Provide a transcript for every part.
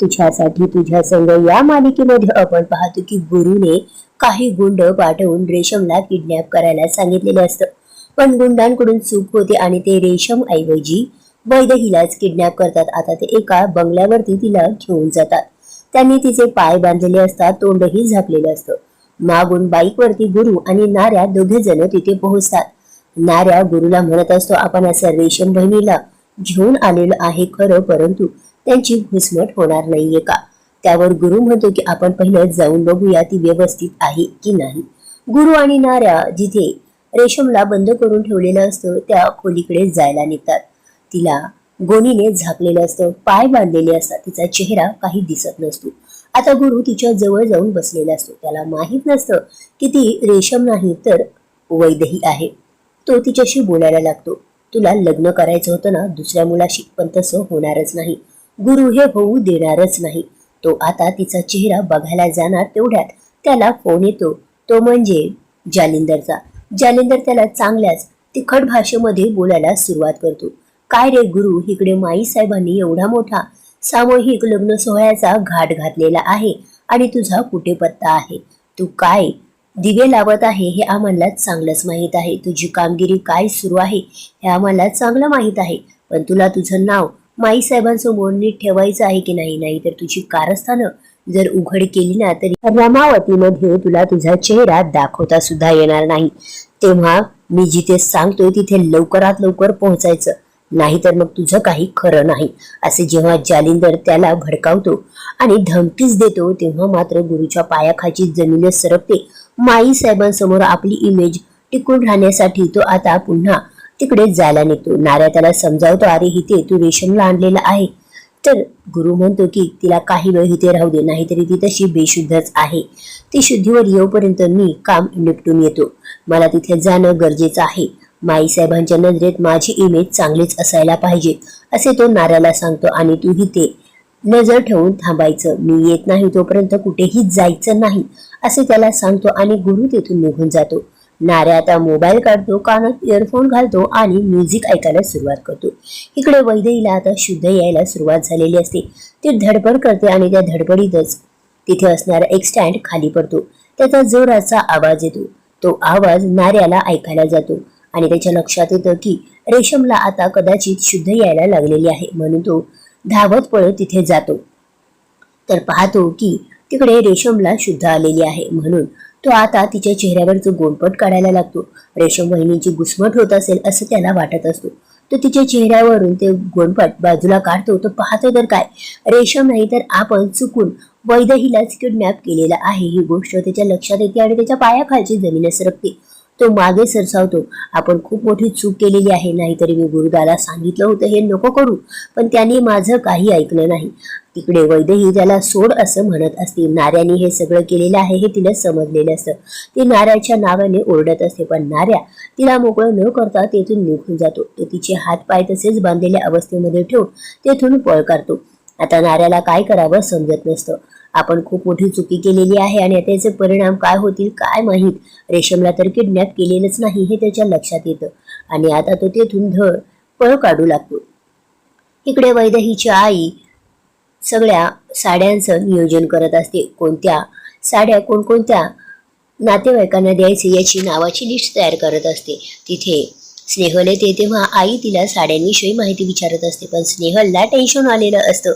तुझ्यासाठी तुझ्या संग या मालिकेमध्ये आपण पाहतो की गुरुने काही गुंड पाठवून रेशमला किडनॅप करायला सांगितलेले असतं. पण गुंडांकडून चूक होते आणि ते रेशम ऐवजी वैदहीलाच किडनॅप करतात. आता ते एका बंगल्यावरती तिला घेऊन जातात. त्यांनी तिचे पाय बांधलेले असतात तोंडही झाकलेलं असतं. मागून बाईकवरती गुरु आणि नाऱ्या दोघे जण तिथे पोहोचतात. नाऱ्या गुरुला म्हणत असतो आपण असं रेशम बहिणीला घेऊन आलेलं आहे खरं परंतु त्यांची घुसमट होणार नाहीये का? त्यावर गुरु म्हणतो की आपण पहिले जाऊन बघूया ती व्यवस्थित आहे की नाही. गुरु आणि नाऱ्या जिथे रेशमला बंद करून ठेवलेलं असतं त्या खोलीकडे जायला निघतात. तिला गोणीने झाकलेलं असतं पाय बांधलेले असतात तिचा चेहरा काही दिसत नसतो. आता गुरु तिच्या जवळ जाऊन बसलेला असतो. त्याला माहीत नसतं की ती रेशम नाही तर वैदही आहे. तो तिच्याशी बोलायला लागतो. तुला लग्न करायचं होतं ना दुसऱ्या मुलाशी पण तसं होणारच नाही. गुरु हे होऊ देणारच नाही. तो आता तिचा चेहरा बघायला जाणार तेवढ्यात त्याला फोन येतो. तो म्हणजे जालिंदरचा. जालिंदर त्याला चांगल्याच तिखट भाषेमध्ये बोलायला सुरुवात करतो. काय रे गुरु इकडे माई साहेबांनी एवढा मोठा सामूहिक लग्न सोहळ्याचा घाट घातलेला आहे आणि तुझा कुठे पत्ता आहे? तू काय दिवे लावत आहे हे आम्हाला चांगलंच माहीत आहे. तुझी कामगिरी काय सुरू आहे हे आम्हाला चांगलं माहीत आहे. पण तुला तुझं नाव माई साहेबांसमोर नीट ठेवायचं आहे की नाही? नाही तर तुझी कारस्थानं जर उघड केली ना तरी रमावतीमध्ये तुला तुझा चेहरा दाखवता सुद्धा येणार नाही. तेव्हा मी जिथे सांगतोय तिथे लवकरात लवकर पोहोचायचं. नाहीतर मग तुझं काही खरं नाही. असे जेव्हा जालिंदर त्याला भडकावतो आणि धमकीच देतो तेव्हा मात्र गुरुच्या पायाखाची जमीन सरकते माई साहेबांसमोर आपली इमेज टिकून राहण्यासाठी तो आता पुन्हा तिकडे जायला निघतो नाऱ्या त्याला समजावतो अरे हिते तू रेशमला आणलेला आहे. तर गुरु म्हणतो की तिला काही वेळ इथे राहू दे नाहीतरी ती तशी बेशुद्धच आहे. ती शुद्धीवर येऊपर्यंत मी काम निपटून येतो. मला तिथे जाणं गरजेचं आहे. माई साहेबांच्या नजरेत माझी इमेज चांगलीच असायला पाहिजे असे तो नाऱ्याला सांगतो आणि तू हिते नजर ठेवून थांबायचं. मी येत नाही तोपर्यंत कुठेही जायचं नाही असे त्याला सांगतो आणि गुरु तेथून निघून जातो. नाऱ्या आता मोबाईल काढतो कानात इयरफोन घालतो आणि म्युझिक ऐकायला सुरुवात करतो. इकडे वैदईला आता शुद्ध यायला सुरुवात झालेली असते. ती धडपड करते आणि त्या धडपडीतच तिथे असणारा एक स्टँड खाली पडतो. त्याचा जोराचा आवाज येतो. तो आवाज नाऱ्याला ऐकायला जातो आणि त्याच्या लक्षात येतं की रेशमला आता कदाचित शुद्ध यायला लागलेली आहे म्हणून तो धावत पळत तिथे जातो. तर पाहतो की तिकडे रेशमला शुद्ध आलेली आहे म्हणून तो आता तिच्या चेहऱ्यावरचं गोंडपट काढायला लागतो. रेशम वहिनीची घुसमट होत असेल असं त्याला वाटत असतो. तो तिच्या चेहऱ्यावरून ते गोंडपट बाजूला काढतो तो पाहतो तर काय? रेशम नाही तर आपण चुकून वैदहीलाच किडनॅप केलेला आहे. ही गोष्ट त्याच्या लक्षात येते आणि त्याच्या पायाखालची जमीन सरकते. तो मागे सरसावतो. आपण खूप मोठी चूक केलेली आहे. नाहीतरी मी गुरुदाला सांगितलं होतं हे नको करू. पण त्यांनी माझं काही ऐकलं नाही. तिकडे वैद्यही त्याला सोड असं म्हणत असते. नाऱ्याने हे सगळं केलेलं आहे हे तिला समजलेलं असतं. ती नाऱ्याच्या नावाने ओरडत असते. पण नाऱ्या तिला मोकळं न करता तेथून निघून जातो. तो तिचे हात पाय तसेच बांधलेल्या अवस्थेमध्ये ठेवून तेथून पळ काढतो. आता नाऱ्याला काय करावं समजत नसतं. आपण खूप मोठी चुकी केलेली आहे आणि त्याचे परिणाम काय होतील काय माहीत? रेशमला तर किडनॅप केलेलंच नाही हे त्याच्या लक्षात येतं. आणि आता तो तेथून धड पळ काढू लागतो. इकडे वैदहीची आई सगळ्या साड्यांचं नियोजन करत असते. कोणत्या साड्या कोणकोणत्या नातेवाईकांना द्यायचे याची नावाची लिस्ट तयार करत असते. तिथे स्नेहल येते तेव्हा आई तिला साड्यांविषयी माहिती विचारत असते. पण स्नेहलला टेन्शन आलेलं असतं.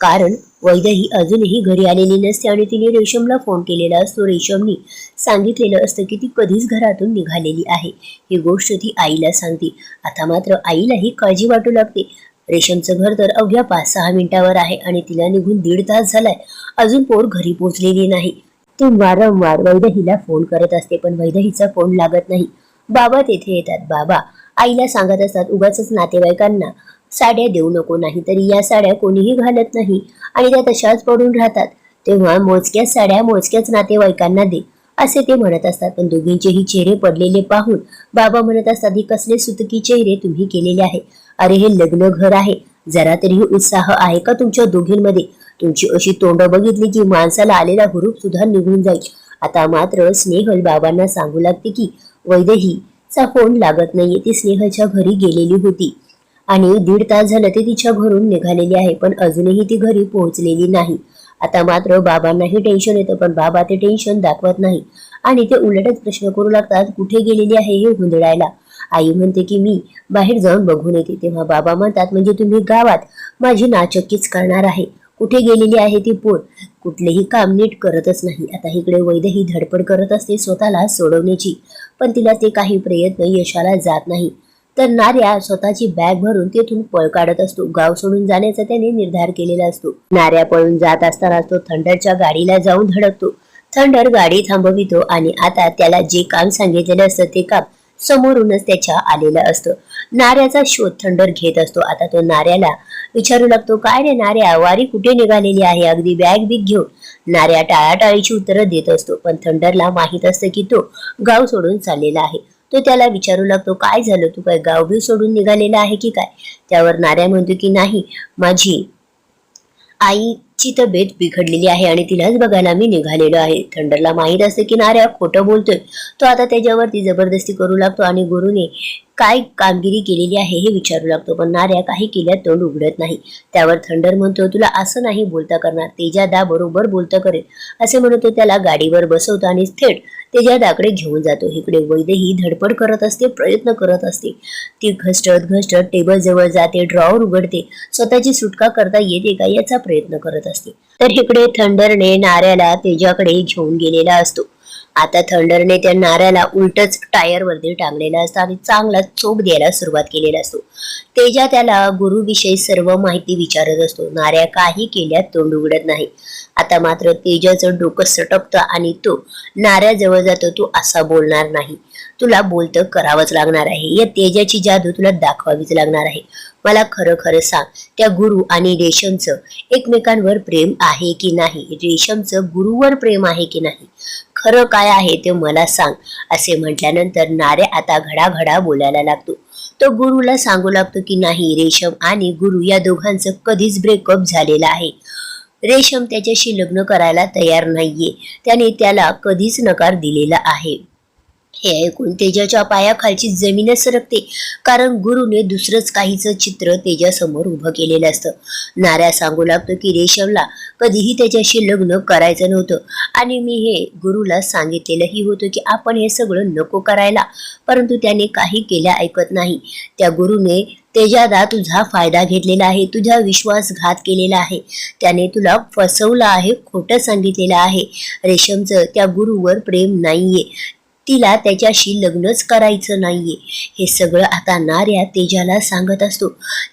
कारण वैद्य ही अजूनही घरी आलेली नसते आणि तिने रेशमला फोन केलेला असतो. रेशमनी सांगितलेलं असतं की ती कधीच घरातून निघालेली आहे. ही गोष्ट ती आईला सांगते. आता मात्र आईलाही काळजी वाटू लागते. रेशमचं घर तर अवघ्या पाच सहा मिनिटावर आहे आणि तिला निघून दीड तास झालाय. अजून पोर घरी पोहोचलेली नाही. ती वारंवार वैदहीला फोन करत असते पण वैदहीचा फोन लागत नाही. बाबा तेथे येतात. बाबा आईला सांगत असतात उगाच नातेवाईकांना साड्या देऊ नको नाही तरी या साड्या कोणीही घालत नाही. आणि त्या तशाच पडून राहतात. तेव्हा मोजक्याच साड्या मोजक्याच नातेवाईकांना दे असे ते म्हणत असतात. पण दोघींचेही चेहरे पडलेले पाहून बाबा म्हणत असतात ही कसले सुतकी चेहरे तुम्ही केलेले आहे. अरे हे लग्न घर आहे. जरा तरी उत्साह आहे का तुमच्या दोघींमध्ये? तुमची अशी तोंड बघितली की माणसाला आलेला हुरूप सुद्धा निघून जाईल. आता मात्र स्नेहल बाबांना सांगू लागते की वैदेहीचा फोन लागत नाहीये. ती स्नेहलच्या घरी गेलेली होती. आणि दीड तास झालं ते तिच्या घरून निघालेली आहे पण अजूनही ती घरी पोहोचलेली नाही. आता मात्र बाबांनाही टेन्शन येतं पण बाबा ते टेन्शन दाखवत नाही. आणि ते उलटच प्रश्न करू लागतात कुठे गेलेली आहे हे गुंधळायला? आई म्हणते की मी बाहेर जाऊन बघून येते. तेव्हा बाबा म्हणतात म्हणजे तुम्ही गावात माझी नाचक्कीच करणार आहे. कुठे गेलेली आहे ती पोर? कुठलेही काम नीट करतच नाही. आता इकडे वैद्य ही धडपड करत असते स्वतःला सोडवण्याची. पण तिला ते काही प्रयत्न यशाला जात नाही. तर नार्या स्वतःची बॅग भरून तेथून पळ काढत असतो. गाव सोडून जाण्याचा त्याने निर्धार केलेला असतो. नार्या पळून जात असताना तो थंडरच्या गाडीला जाऊन धडकतो. थंडर गाडी थांबवितो आणि आता त्याला जे काम सांगितलेलं असतं ते काम समोरूनच त्याच्या आलेलं असतं. नाऱ्याचा शोध थंडर घेत असतो. आता तो नाऱ्याला विचारू लागतो काय रे नाऱ्या वारी कुठे निघालेली आहे? अगदी बॅग बिग घेऊन. नाऱ्या टाळाटाळीची उत्तरं देत असतो पण थंडरला माहीत असतं की तो गाव सोडून चाललेला आहे. तो त्याला विचारू लागतो काय झालं? तू काय गावभीव सोडून निघालेला आहे की काय? त्यावर नाऱ्या म्हणतो की नाही माझी आईची तब्येत बिघडलेली आहे आणि तिलाच बघायला मी निघालेलो आहे. थंडरला माहीत असते की नाऱ्या खोटं बोलतोय. तो आता त्याच्यावरती जबरदस्ती करू लागतो आणि गुरुने काय कामगिरी केलेली आहे हे विचारू लागतो पण नाऱ्या काही केल्या तोंड उघडत नाही. त्यावर थंडर म्हणतो तुला असं नाही बोलता करणार तेजादा बरोबर बोलता करेल. असे म्हणतो त्याला गाडीवर बसवतो आणि थेट तेजादाकडे घेऊन जातो. इकडे वैद्यही धडपड करत असते प्रयत्न करत असते. ती घसटत घसटत टेबल जवळ जाते ड्रॉवर उघडते स्वतःची सुटका करता येते का याचा प्रयत्न करत असते. तर इकडे थंडरने नाऱ्याला तेजाकडे घेऊन गेलेला असतो. आता थंडरने त्या नाऱ्याला उलटच टायर वरती टांगलेला असतो आणि चांगला चोप द्यायला सुरुवात केलेला असतो. तेजा त्याला गुरुविषयी सर्व माहिती विचारत असतो. नाऱ्या काही केल्यात तोंड उघडत नाही. आता मात्र तेजाचं डोकं सटकतं आणि तो नाऱ्याजवळ जातो. तू असा बोलणार नाही. तुला बोलतं करावंच लागणार आहे. या तेजाची जादू तुला दाखवावीच लागणार आहे. मला खरं खरं सांग त्या गुरु आणि रेशमचं एकमेकांवर प्रेम आहे की नाही? रेशमचं गुरुवर प्रेम आहे की नाही? खरं काय आहे ते मला सांग असे म्हटल्यानंतर नारे आता घडाघडा बोलायला लागतो. तो गुरुला सांगू लागतो की नाही रेशम आणि गुरु या दोघांचं कधीच ब्रेकअप झालेलं आहे. रेशम त्याच्याशी लग्न करायला तयार नाहीये. त्याने त्याला कधीच नकार दिलेला आहे. हे ऐकून तेजाच्या पायाखालची जमीनच सरकते. कारण गुरुने दुसरंच काहीच चित्र तेजासमोर उभं केलेलं असतं. नाऱ्या सांगू लागतो की रेशमला कधीही त्याच्याशी लग्न करायचं नव्हतं. आणि मी हे गुरुला सांगितलेलंही होतं की आपण हे सगळं नको करायला. परंतु त्याने काही केल्या ऐकत नाही. त्या गुरुने तेजादा तुझा फायदा घेतलेला आहे. तुझा विश्वासघात केलेला आहे. त्याने तुला फसवलं आहे खोटं सांगितलेलं आहे. रेशमचं त्या गुरुवर प्रेम नाहीये. तिला त्याच्याशी लग्नच करायचं नाहीये. हे सगळं आता नार्या तेजाला सांगत असतो.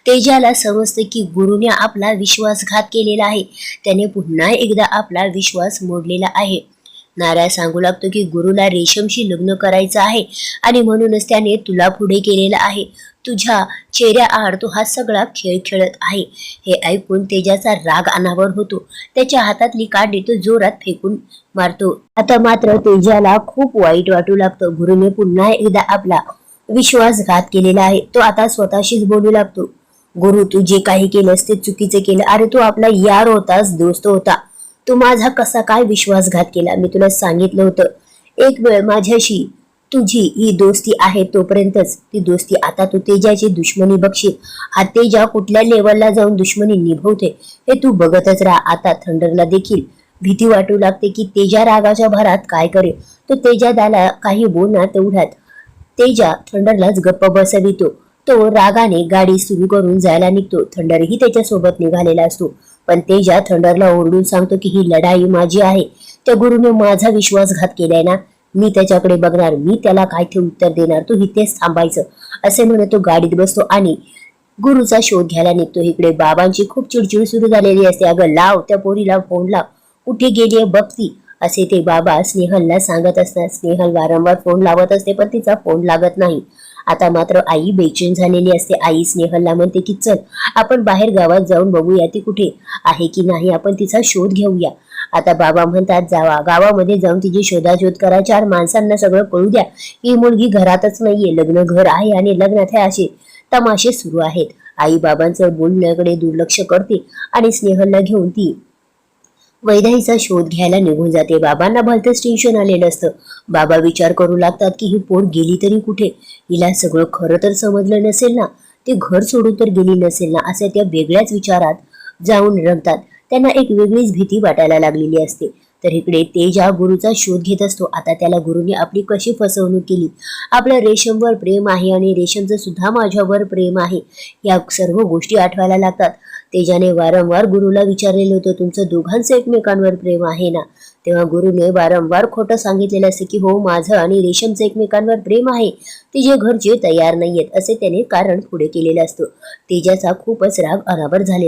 तेजाला समजतं की गुरुने आपला विश्वासघात केलेला आहे. त्याने पुन्हा एकदा आपला विश्वास मोडलेला आहे. नारा सांगू लागतो की गुरुला रेशमशी लग्न करायचं आहे आणि म्हणूनच त्याने तुला पुढे केलेलं आहे. तुझ्या चेहऱ्याआड तो हा सगळा खेळ खेळत आहे. हे ऐकून तेजाचा राग अनावर होतो. त्याच्या हातातली काडी तो जोरात फेकून मारतो. आता मात्र तेजाला खूप वाईट वाटू लागतं. गुरुने पुन्हा एकदा आपला विश्वासघात केलेला आहे. तो आता स्वतःशीच बोलू लागतो. गुरु तू जे काही केलंस ते चुकीचे केलं. अरे तू आपला यार होतास दोस्त होता. तू माझा कसा काय विश्वासघात केला? मी तुला सांगितलं होतं. एक वेळ माझ्याशी तुझी ही दोस्ती आहे तोपर्यंतच ती दोस्ती आता तू तेजाची दुश्मनी बघशील. हा तेजा कुठल्या लेवलला जाऊन दुश्मनी निभवते हे तू बघतच राहा. आता थंडरला देखील भीती वाटू लागते की तेजा रागाच्या भरात काय करेल? तो तेजा दाला काही बोलणार तेवढ्यात तेजा थंडरलाच गप्प बसवितो. तो रागाने गाडी सुरू करून जायला निघतो. थंडरही त्याच्यासोबत निघालेला असतो. पण तेजा थंडरला ओरडून सांगतो की ही लढाई माझी आहे. त्या गुरुने माझा विश्वासघात केलाय ना? मी त्याच्याकडे बघणार मी त्याला काय ते उत्तर देणार तू इथेच थांबायचं. असे म्हणत तो गाडीत बसतो आणि गुरुचा शोध घ्यायला निघतो इकडे. बाबांची खूप चिडचिड सुरू झालेली असते. अगं लाव त्या पोरीला फोन लाव. कुठे गेलीये बघती? असे ते बाबा स्नेहलला सांगत असतात. स्नेहल वारंवार फोन लावत असते पण तिचा फोन लागत नाही. आता मात्र आई बेचैन झालेली असते. आई स्नेहलला म्हणते की चल आपण बाहेर गावात जाऊन बघूया ती कुठे आहे की नाही. आपण तिचा शोध घेऊया. आता बाबा म्हणतात जावा गावामध्ये जाऊन तिची शोधाशोध करा. चार माणसांना सगळं कळू द्या. ही मुलगी घरातच नाहीये. लग्न घर आहे आणि लग्नात हे असे तमाशे सुरू आहेत. आई बाबांचं बोलण्याकडे दुर्लक्ष करते आणि स्नेहलला घेऊन ती वैदाईचा शोध घ्यायला निघून जाते. बाबांना भलतंच टेन्शन आलेलं असतं. बाबा विचार करू लागतात की ही पोर गेली तरी कुठे? हिला सगळं खरं तर समजलं नसेल ना? ते घर सोडून तर गेली नसेल ना? असे त्या वेगळ्याच विचारात जाऊन रंगतात त्यांना एक वेगळीच भीती वाटायला लागलेली असते. तर इकडे तेजा गुरुचा शोध घेत असतो. आता त्याला गुरुने आपली कशी फसवणूक केली? आपलं रेशमवर प्रेम आहे आणि रेशमचं सुद्धा माझ्यावर प्रेम आहे. या सर्व गोष्टी आठवायला लागतात. तेजाने वारंवार गुरुला विचारलेलं होतं तुमचं दोघांचं एकमेकांवर प्रेम आहे ना? तेव्हा गुरुने वारंवार खोटं सांगितलेलं असतं की हो माझं आणि रेशमचं एकमेकांवर प्रेम आहे. तिचे घरचे तयार नाहीयेत असे त्याने कारण पुढे केलेलं असतं. तेजाचा खूपच राग अनावर झाले